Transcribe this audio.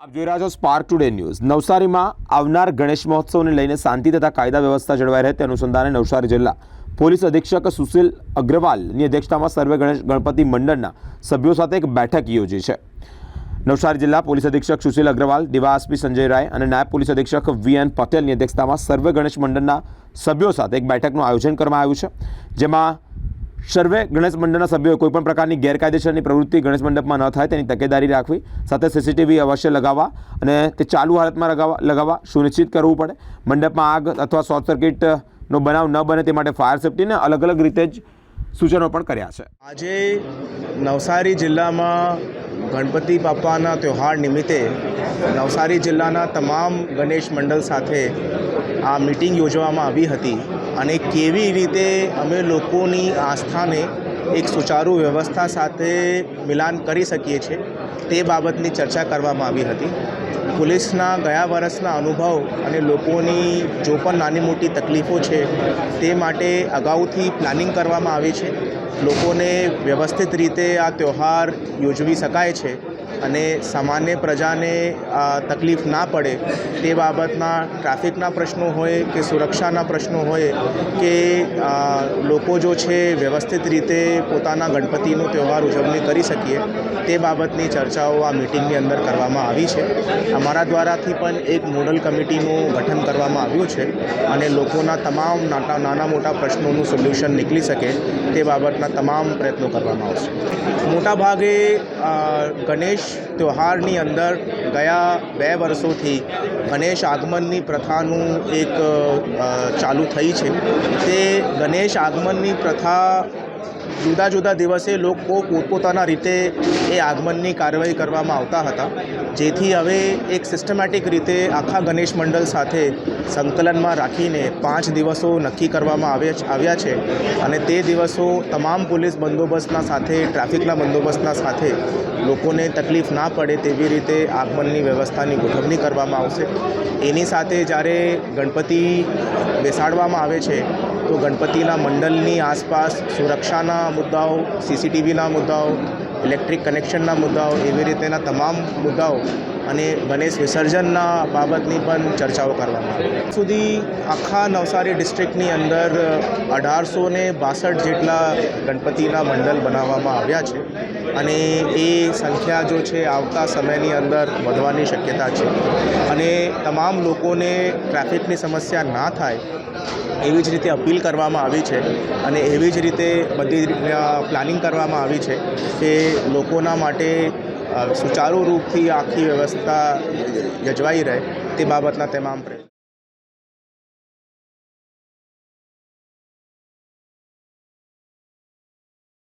આપ જોઈ રહ્યા છો સ્પાર્ક ટુડે ન્યૂઝ નવસારીમાં આવનાર ગણેશ મહોત્સવને લઈને શાંતિ તથા કાયદા વ્યવસ્થા જળવાઈ રહે તે અનુસંધાને નવસારી જિલ્લા પોલીસ અધિક્ષક સુશીલ અગ્રવાલની અધ્યક્ષતામાં સર્વે ગણેશ ગણપતિ મંડળના સભ્યો સાથે એક બેઠક યોજી છે. નવસારી જિલ્લા પોલીસ અધિક્ષક સુશીલ અગ્રવાલ, ડીવાયએસપી સંજય રાય અને નાયબ પોલીસ અધિક્ષક વી એન પટેલની અધ્યક્ષતામાં સર્વે ગણેશ મંડળના સભ્યો સાથે એક બેઠકનું આયોજન કરવામાં આવ્યું છે, જેમાં સર્વે ગણેશ મંડળના સભ્યોએ કોઈપણ પ્રકારની ગેરકાયદેસરની પ્રવૃત્તિ ગણેશ મંડપમાં ન થાય તેની તકેદારી રાખવી, સાથે સીસીટીવી અવશ્ય લગાવવા અને તે ચાલુ હાલતમાં લગાવવા લગાવવા સુનિશ્ચિત કરવું પડે. મંડપમાં આગ અથવા શોર્ટ સર્કિટનો બનાવ ન બને તે માટે ફાયર સેફ્ટીને અલગ અલગ રીતે જ સૂચનો પણ કર્યા છે. આજે નવસારી જિલ્લામાં ગણપતિ બાપાના તહેવાર નિમિત્તે નવસારી જિલ્લાના તમામ ગણેશ મંડળ સાથે આ મિટિંગ યોજવામાં આવી હતી. અને કેવી રીતે અમે લોકોની આસ્થાને એક સુચારુ વ્યવસ્થા સાથે મિલાન કરી શકીએ છીએ તે બાબતની ચર્ચા કરવામાં આવી હતી. પોલીસના ગયા વર્ષના અનુભવ અને લોકોની જો પણ નાની મોટી તકલીફો છે તે માટે અગાઉથી પ્લાનિંગ કરવામાં આવી છે. લોકોને વ્યવસ્થિત રીતે આ તહેવાર યોજવી શકાય છે. અને સામાન્ય પ્રજાને તકલીફ ના પડે તે બાબતના ટ્રાફિકના પ્રશ્નો હોય કે સુરક્ષાના પ્રશ્નો હોય કે લોકો જો છે વ્યવસ્થિત રીતે પોતાના ગણપતિનો તહેવાર ઉજવણી કરી શકીએ, તે બાબતની ચર્ચાઓ આ મિટિંગની અંદર કરવામાં આવી છે. અમારા દ્વારાથી પણ એક મોડલ કમિટીનું ગઠન કરવામાં આવ્યું છે અને લોકોના તમામ નાના નાના મોટા પ્રશ્નોનું સોલ્યુશન નીકળી શકે તે બાબતના તમામ પ્રયત્નો કરવામાં આવશે. મોટા ભાગે ગણેશ તહેવારની અંદર ગયા બે વર્ષોથી ગણેશ આગમનની પ્રથાનું એક ચાલુ થઈ છે. તે ગણેશ આગમનની પ્રથા જુદા જુદા દિવસે લોકો પોતપોતાના રીતે એ આગમનની કાર્યવાહી કરવામાં આવતા હતા. જેથી હવે એક સિસ્ટમેટિક રીતે આખા ગણેશ મંડળ સાથે સંકલનમાં રાખીને પાંચ દિવસો નક્કી કરવામાં આવે આવ્યા છે. અને તે દિવસો તમામ પોલીસ બંદોબસ્તના સાથે, ટ્રાફિકના બંદોબસ્તના સાથે લોકોને તકલીફ ના પડે તેવી રીતે આગમનની વ્યવસ્થાની ગોઠવણી કરવામાં આવશે. એની સાથે જ્યારે ગણપતિ બેસાડવામાં આવે છે તો ગણપતિના મંડળની આસપાસ સુરક્ષાના મુદ્દાઓ સીસીટીવીના મુદ્દાઓ ઇલેક્ટ્રિક કનેક્શનના મુદ્દાઓ, એવી રીતેના તમામ મુદ્દાઓ અને ગણેશ વિસર્જનના બાબતની પણ ચર્ચાઓ કરવામાં આવી. સુધી આખા નવસારી ડિસ્ટ્રિક્ટની અંદર અઢારસો ને બાસઠ જેટલા ગણપતિના મંડળ બનાવવામાં આવ્યા છે અને એ સંખ્યા જો છે આવતા સમયની અંદર વધવાની શક્યતા છે. અને તમામ લોકોને ટ્રાફિકની સમસ્યા ના થાય એવી જ રીતે અપીલ કરવામાં આવી છે અને એવી જ રીતે બધી પ્લાનિંગ કરવામાં આવી છે કે લોકોના માટે સુચારુ રૂપથી આખી વ્યવસ્થા યજવાઈ રહે તે બાબતના તમામ પ્રયત્નો.